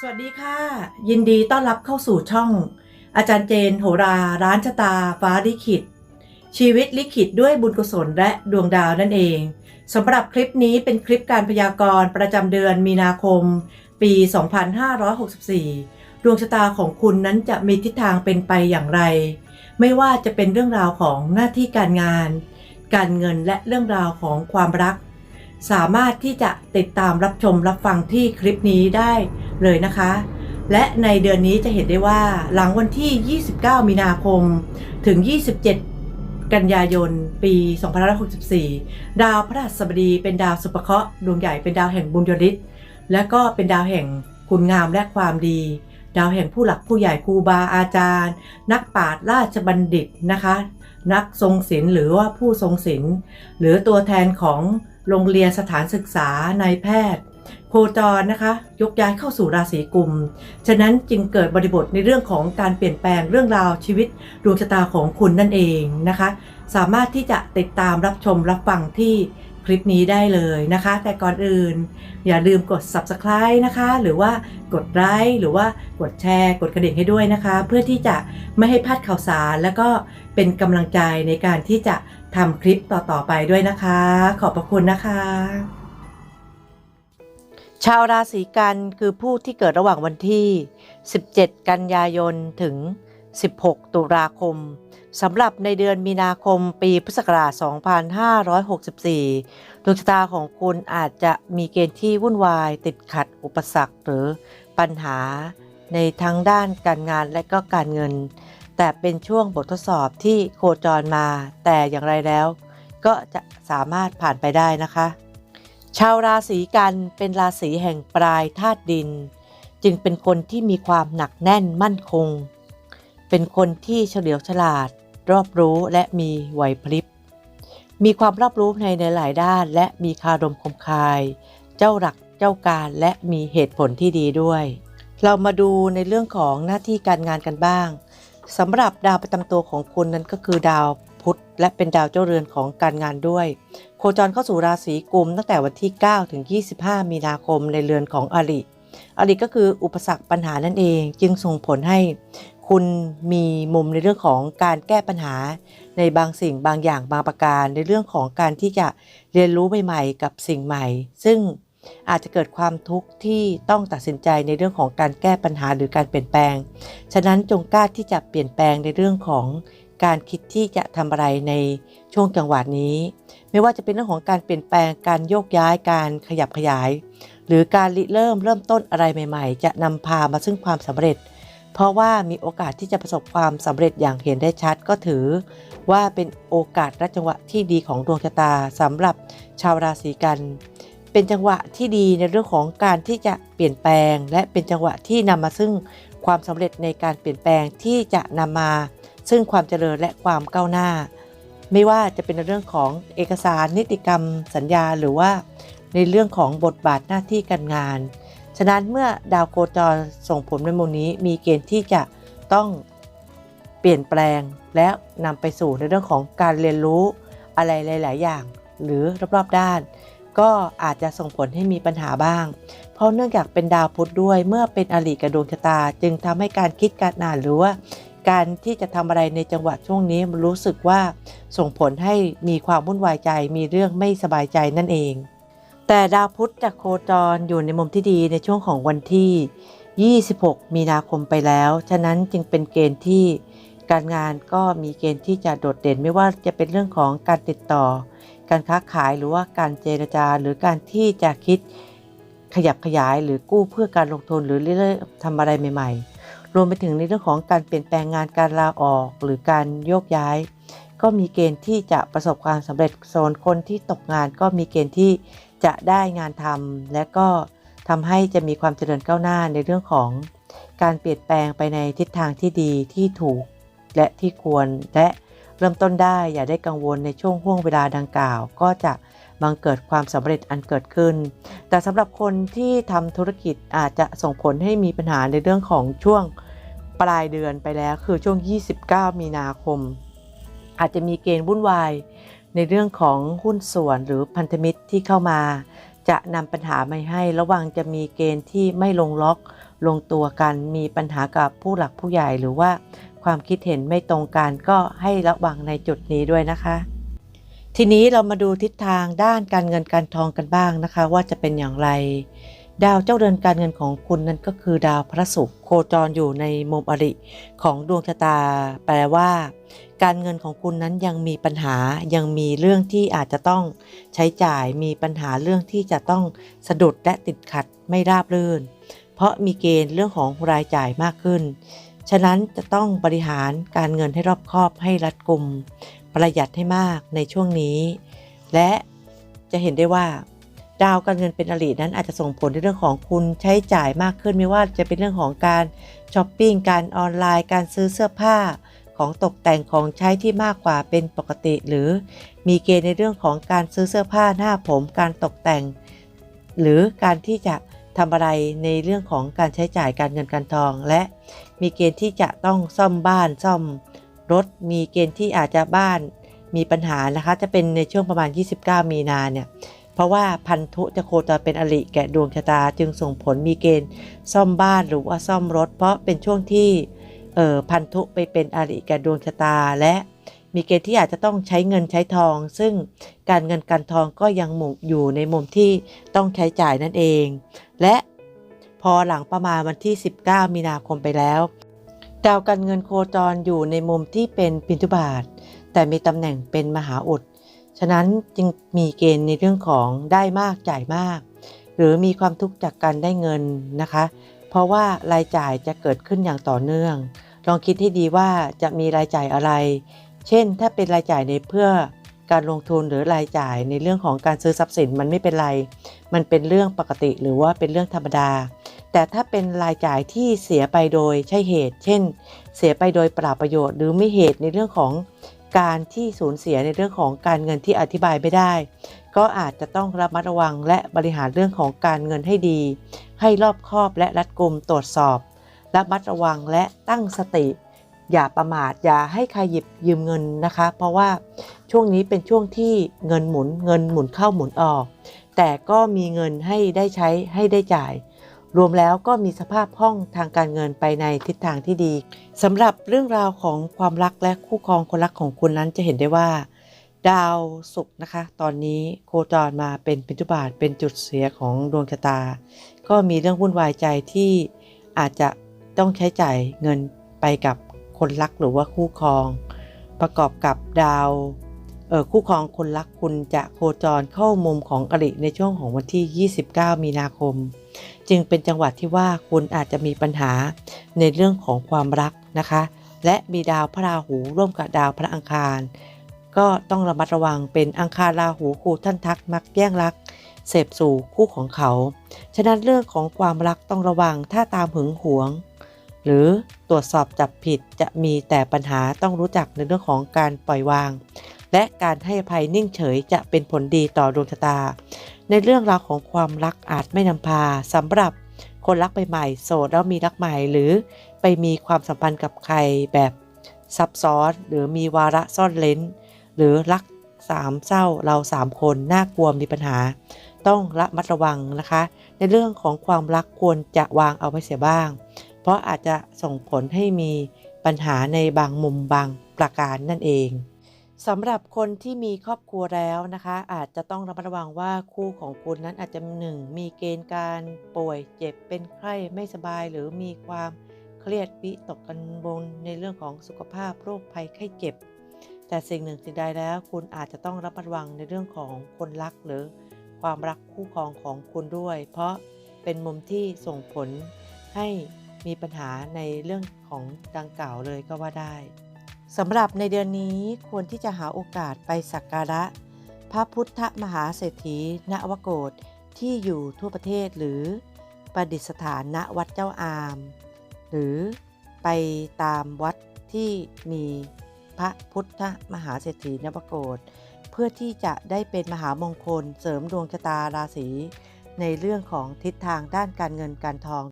สวัสดีค่ะ ยินดีต้อนรับเข้าสู่ช่อง อาจารย์เจน โหราร้านชะตา ฟ้าลิขิต ชีวิตลิขิตด้วยบุญกุศลและดวงดาวนั่นเองสำหรับคลิปนี้เป็นคลิปการพยากรณ์ประจำเดือนมีนาคม ปี 2564 ดวงชะตาของคุณนั้นจะมีทิศทางเป็นไปอย่างไร ไม่ว่าจะเป็นเรื่องราวของหน้าที่การงาน การเงินและเรื่องราวของความรัก สามารถที่จะติดตามรับชมรับฟังที่คลิปนี้ได้เลยนะคะ และในเดือนนี้จะเห็นได้ว่าหลังวันที่ 29 มีนาคม ถึง 27 กันยายน ปี 2564 ดาวพระหัสบดีเป็นดาวสุภเคราะห์ดวงใหญ่เป็นดาวแห่งบุญยริศและก็เป็นดาวแห่งคุณงามและความดี ดาวแห่งผู้หลักผู้ใหญ่ครูบาอาจารย์ นักปราชญ์ราชบัณฑิตนะคะ นักทรงศิลป์หรือว่าผู้ทรงศิลป์หรือตัวแทนของ โรงเรียนสถานศึกษานายแพทย์ โคจรนะคะยกย้ายเข้าสู่ราศีกุม ฉะนั้นจึงเกิดบริบทในเรื่องของการเปลี่ยนแปลงเรื่องราวชีวิตดวงชะตาของคุณนั่นเองนะคะ สามารถที่จะติดตามรับชมรับฟังที่คลิปนี้ได้เลยนะคะ แต่ก่อนอื่น อย่าลืมกด subscribe นะคะ หรือว่ากดไลค์หรือว่ากดแชร์กดกระดิ่งให้ด้วยนะคะ เพื่อที่จะไม่ให้พลาดข่าวสาร แล้วก็เป็นกำลังใจในการที่จะ ทำคลิปต่อๆไปด้วยนะคะ ขอบพระคุณนะคะ ชาวราศีกันคือผู้ที่เกิดระหว่างวันที่ 17 กันยายนถึง 16 ตุลาคมสำหรับในเดือนมีนาคมปีพุทธศักราช 2564 ดวงชะตาของคุณอาจจะมีเกณฑ์ที่วุ่นวาย ติดขัดอุปสรรคหรือปัญหาในทั้งด้านการงานและก็การเงิน แต่เป็นช่วงบททดสอบที่โคจรมา แต่อย่างไรแล้ว ก็จะสามารถผ่านไปได้นะคะ ชาวราศีกันเป็นราศีแห่งปลายธาตุดิน จึงเป็นคนที่มีความหนักแน่นมั่นคง เป็นคนที่เฉลียวฉลาด รอบรู้และมีไหวพริบ มีความรอบรู้ในหลายด้าน และมีคารมคมคาย เจ้าหลักเจ้าการและมีเหตุผลที่ดีด้วย เรามาดูในเรื่องของหน้าที่การงานกันบ้าง สำหรับดาวประจำตัวของคุณนั้นก็คือดาวพุธและเป็นดาวเจ้าเรือนของการงานด้วย โคจรเข้าสู่ราศีกุมตั้งแต่วันที่ 9 ถึง 25 มีนาคมในเรือนของอริอริก็คืออุปสรรคปัญหานั่นเอง จึงส่งผลให้คุณมีมุมในเรื่องของการแก้ปัญหา ในบางสิ่งบางอย่างบางประการ ในเรื่องของการที่จะเรียนรู้ใหม่ๆกับสิ่งใหม่ ซึ่ง อาจจะเกิดความทุกข์ที่ต้องตัดสินใจในเรื่องของการแก้ปัญหาหรือการเปลี่ยนแปลง ฉะนั้นจงกล้าที่จะเปลี่ยนแปลงในเรื่องของการคิดที่จะทำอะไรในช่วงจังหวะนี้ ไม่ว่าจะเป็นเรื่องของการเปลี่ยนแปลงการโยกย้ายการขยับขยาย หรือการริเริ่มเริ่มต้นอะไรใหม่ ๆ จะนำพามาซึ่งความสำเร็จ เพราะว่ามีโอกาสที่จะประสบความสำเร็จอย่างเห็นได้ชัดก็ถือ ว่าเป็นโอกาสและจังหวะที่ดีของดวงชะตาสำหรับชาวราศีกัน เป็นจังหวะที่ดีในเรื่องของการที่จะเปลี่ยนแปลง และเป็นจังหวะที่นำมาซึ่งความสำเร็จในการเปลี่ยนแปลงที่จะนำมา ซึ่งความเจริญและความก้าวหน้า ไม่ว่าจะเป็นในเรื่องของเอกสารนิติกรรม สัญญาหรือว่า ในเรื่องของบทบาทหน้าที่การงาน ฉะนั้นเมื่อดาวโคจรส่งผลในมุมนี้ มีเกณฑ์ที่จะต้องเปลี่ยนแปลงและนำไปสู่ในเรื่องของการเรียนรู้อะไรหลาย ๆ อย่าง หรือรอบๆด้าน ก็อาจจะส่งผลให้มีปัญหาบ้าง เพราะเนื่องจากเป็นดาวพุธด้วย เมื่อเป็นอริกับดวงชะตา จึงทำให้การคิดการอ่านหรือว่าการที่จะทำอะไรในจังหวะช่วงนี้รู้สึกว่าส่งผลให้มีความวุ่นวายใจ มีเรื่องไม่สบายใจนั่นเอง แต่ดาวพุธจะโคจรอยู่ในมุมที่ดีในช่วงของวันที่ 26 มีนาคมไปแล้ว ฉะนั้นจึงเป็นเกณฑ์ที่ การงานก็มีเกณฑ์ที่จะโดดเด่นไม่ว่าจะเป็นเรื่องของการติดต่อ การค้าขายหรือว่าการเจรจาหรือการที่จะคิดขยับขยายหรือกู้เพื่อการลงทุนหรือเรื่อยๆทำอะไรใหม่ๆ รวมไปถึงในเรื่องของการเปลี่ยนแปลงงานการลาออกหรือการโยกย้าย ก็มีเกณฑ์ที่จะประสบความสำเร็จโซนคนที่ตกงานก็มีเกณฑ์ที่จะได้งานทำและก็ทำให้จะมีความเจริญก้าวหน้าในเรื่องของการเปลี่ยนแปลงไปในทิศทางที่ดีที่ถูก และที่ควรและเริ่มต้นได้อย่าได้กังวลในช่วงห่วงเวลาดังกล่าว ก็จะบังเกิดความสำเร็จอันเกิดขึ้น แต่สำหรับคนที่ทำธุรกิจอาจจะส่งผลให้มีปัญหาในเรื่องของช่วงปลายเดือนไปแล้วคือช่วง 29 มีนาคม อาจจะมีเกณฑ์วุ่นวาย ในเรื่องของหุ้นส่วนหรือพันธมิตรที่เข้ามา จะนำปัญหามาให้ ระวังจะมีเกณฑ์ที่ไม่ลงล็อกลงตัวกันมีปัญหากับผู้หลักผู้ใหญ่หรือว่า ความคิดเห็นไม่ตรงกันก็ให้ระวังในจุดนี้ด้วยนะคะ ทีนี้เรามาดูทิศทางด้านการเงินการทองกันบ้างนะคะ ว่าจะเป็นอย่างไร ดาวเจ้าเรือนการเงินของคุณนั้นก็คือดาวพระศุกร์โคจรอยู่ในมุมอริของดวงชะตา แปลว่า การเงินของคุณนั้นยังมีปัญหายังมีเรื่องที่อาจจะต้องใช้จ่ายมีปัญหาเรื่องที่จะต้องสะดุดและติดขัดไม่ราบรื่น เพราะมีเกณฑ์เรื่องของรายจ่ายมากขึ้น ฉะนั้นจะต้องบริหารการเงินให้รอบคอบให้รัดกุม ประหยัดให้มากในช่วงนี้ และจะเห็นได้ว่าดาวการเงินเป็นอรินั้นอาจจะส่งผลในเรื่องของคุณใช้จ่ายมากขึ้นไม่ว่าจะเป็นเรื่องของการช้อปปิ้งการออนไลน์ การซื้อเสื้อผ้า ของตกแต่งของใช้ที่มากกว่าเป็นปกติ หรือมีเกณฑ์ในเรื่องของการซื้อเสื้อผ้าหน้าผม การตกแต่ง หรือการที่จะทำอะไรในเรื่องของการใช้จ่ายการเงินการทอง และ มีเกณฑ์ที่จะต้องซ่อมบ้านซ่อมรถ มีเกณฑ์ที่อาจจะบ้านมีปัญหานะคะ จะเป็นในช่วงประมาณ 29 มีนาเนี่ย เพราะว่าพันธุจะโคจรเป็นอริแก่ดวงชะตา จึงส่งผลมีเกณฑ์ซ่อมบ้านหรือว่าซ่อมรถ เพราะเป็นช่วงที่เอ่อพันธุไปเป็นอริแก่ดวงชะตาและมีเกณฑ์ที่อาจจะต้องใช้เงินใช้ทอง ซึ่งการเงินการทองก็ยังหมุอยู่ในมุมที่ต้องใช้จ่ายนั่นเอง และ อหลังประมาณวันที่ 19 มีนาคมไปแล้ว ดาวการเงินโคจรอยู่ในมุมที่เป็นปินทุบาท แต่มีตำแหน่งเป็นมหาอุด ฉะนั้นจึงมีเกณฑ์ในเรื่องของได้มากจ่ายมาก หรือมีความทุกข์จากการได้เงินนะคะ เพราะว่ารายจ่ายจะเกิดขึ้นอย่างต่อเนื่อง ลองคิดให้ดีว่าจะมีรายจ่ายอะไร เช่น ถ้าเป็นรายจ่ายในเพื่อการลงทุนหรือรายจ่ายในเรื่องของการซื้อทรัพย์สินมันไม่เป็นไร มันเป็นเรื่องปกติหรือว่าเป็นเรื่องธรรมดา แต่ถ้าเป็นรายจ่ายที่เสียไปโดยใช่เหตุ เช่น เสียไปโดยเปล่าประโยชน์ หรือไม่เหตุในเรื่องของการที่สูญเสียในเรื่องของการเงินที่อธิบายไม่ได้ ก็อาจจะต้องระมัดระวังและบริหารเรื่องของการเงินให้ดี ให้รอบคอบและรัดกุมตรวจสอบระมัดระวังและตั้งสติ อย่าประมาทอย่าให้ใครหยิบยืมเงินนะคะ เพราะว่าช่วงนี้เป็นช่วงที่เงินหมุนเงินหมุนเข้าหมุนออก แต่ก็มีเงินให้ได้ใช้ให้ได้จ่าย รวมแล้วก็มีสภาพคล่องทางการเงินไปในทิศทางที่ดีสำหรับเรื่องราวของความรักและคู่ครองคนรักของคุณนั้นจะเห็นได้ว่า ดาวศุกร์นะคะ ตอนนี้โคจรมาเป็นปินทุบาทเป็นจุดเสียของดวงชะตา ก็มีเรื่องวุ่นวายใจที่อาจจะต้องใช้จ่ายเงินไปกับคนรักหรือว่าคู่ครอง ประกอบกับดาวคู่ครองคนรักคุณจะโคจรเข้ามุมของอริในช่วงของวันที่ 29 มีนาคม จึงเป็นจังหวัดที่ว่าคุณอาจจะมีปัญหาในเรื่องของความรักนะคะ และมีดาวพระราหูร่วมกับดาวพระอังคาร ก็ต้องระมัดระวังเป็นอังคารราหูคู่ท่านทักมักแย่งรัก เสพสู่คู่ของเขา ฉะนั้นเรื่องของความรักต้องระวังถ้าตามหึงหวง หรือตรวจสอบจับผิดจะมีแต่ปัญหาต้องรู้จักในเรื่องของการปล่อยวาง และการให้อภัยนิ่งเฉยจะเป็นผลดีต่อดวงชะตา ในเรื่องราวของความรักอาจไม่นำพาสำหรับคนรักใหม่ๆโสดแล้วมีรักใหม่หรือไปมีความสัมพันธ์กับใครแบบซับซ้อนหรือมีวาระซ่อนเลนหรือรักสามเศร้าเราสามคนน่ากลัวมีปัญหา ต้องระมัดระวังนะคะ ในเรื่องของความรักควรจะวางเอาไว้เสียบ้าง เพราะอาจจะส่งผลให้มีปัญหาในบางมุมบางประการนั่นเอง สำหรับคนที่มีครอบครัวแล้วนะคะ อาจจะต้องระมัดระวังว่าคู่ของคุณนั้นอาจจะหนึ่งมีเกณฑ์การป่วยเจ็บเป็นไข้ไม่สบายหรือมีความเครียดวิตกกังวลในเรื่องของสุขภาพโรคภัยไข้เจ็บ แต่สิ่งหนึ่งสิ่งใดแล้วคุณอาจจะต้องระมัดระวังในเรื่องของคนรักหรือความรักคู่ครองของคุณด้วย เพราะเป็นมุมที่ส่งผลให้มีปัญหาในเรื่องของดังกล่าวเลยก็ว่าได้ สำหรับในเดือนนี้ควรที่จะหาโอกาสไปสักการะ พระพุทธมหาเศรษฐีณวโกฏที่อยู่ทั่วประเทศหรือประดิษฐานณวัดเจ้าอาม หรือไปตามวัดที่มีพระพุทธมหาเศรษฐีณวโกฏเพื่อที่จะได้เป็นมหามงคลเสริมดวงชะตาราศีในเรื่องของทิศทางด้านการเงินการทอง